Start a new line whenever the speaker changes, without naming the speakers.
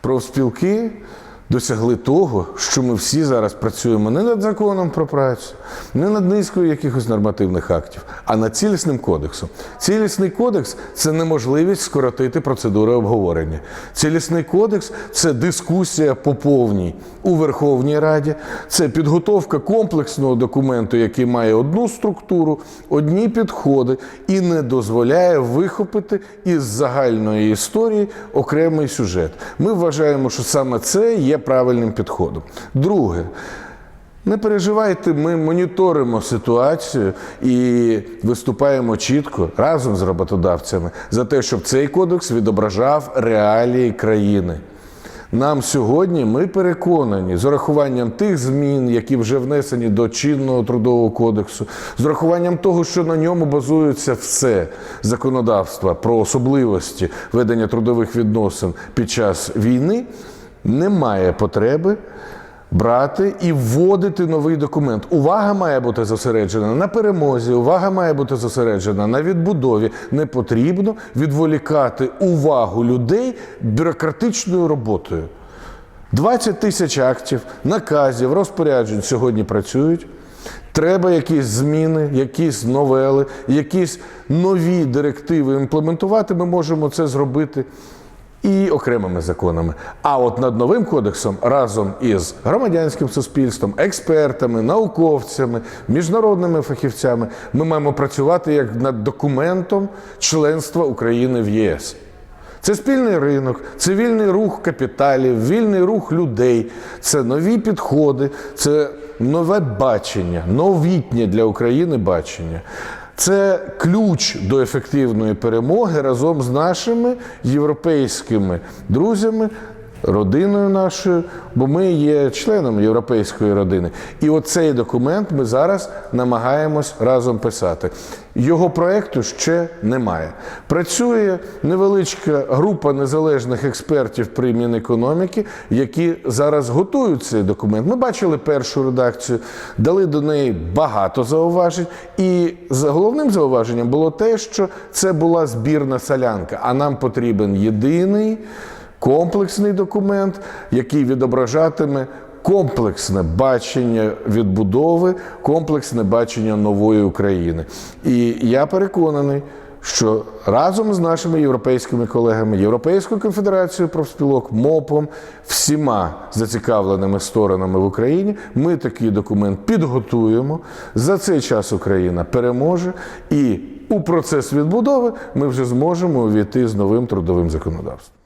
Профспілки досягли того, що ми всі зараз працюємо не над законом про працю, не над низкою якихось нормативних актів, а над цілісним кодексом. Цілісний кодекс це неможливість скоротити процедури обговорення. Цілісний кодекс це дискусія по повній у Верховній Раді, це підготовка комплексного документу, який має одну структуру, одні підходи і не дозволяє вихопити із загальної історії окремий сюжет. Ми вважаємо, що саме це є правильним підходом. Друге. Не переживайте, ми моніторимо ситуацію і виступаємо чітко разом з роботодавцями за те, щоб цей кодекс відображав реалії країни. Нам сьогодні ми переконані з урахуванням тих змін, які вже внесені до чинного трудового кодексу, з урахуванням того, що на ньому базується все законодавство про особливості ведення трудових відносин під час війни, немає потреби брати і вводити новий документ. Увага має бути зосереджена на перемозі, увага має бути зосереджена на відбудові. Не потрібно відволікати увагу людей бюрократичною роботою. 20 тисяч актів, наказів, розпоряджень сьогодні працюють. Треба якісь зміни, якісь новели, якісь нові директиви імплементувати. Ми можемо це зробити і окремими законами. А от над новим кодексом разом із громадянським суспільством, експертами, науковцями, міжнародними фахівцями ми маємо працювати як над документом членства України в ЄС. Це спільний ринок, це вільний рух капіталів, вільний рух людей, це нові підходи, це нове бачення, новітнє для України бачення. Це ключ до ефективної перемоги разом з нашими європейськими друзями, родиною нашою, бо ми є членом європейської родини. І оцей документ ми зараз намагаємось разом писати. Його проекту ще немає. Працює невеличка група незалежних експертів при Мінекономіки, які зараз готують цей документ. Ми бачили першу редакцію, дали до неї багато зауважень. І головним зауваженням було те, що це була збірна солянка, а нам потрібен єдиний комплексний документ, який відображатиме комплексне бачення відбудови, комплексне бачення нової України. І я переконаний, що разом з нашими європейськими колегами, Європейською конфедерацією профспілок, МОПом, всіма зацікавленими сторонами в Україні, ми такий документ підготуємо. За цей час Україна переможе і у процес відбудови ми вже зможемо увійти з новим трудовим законодавством.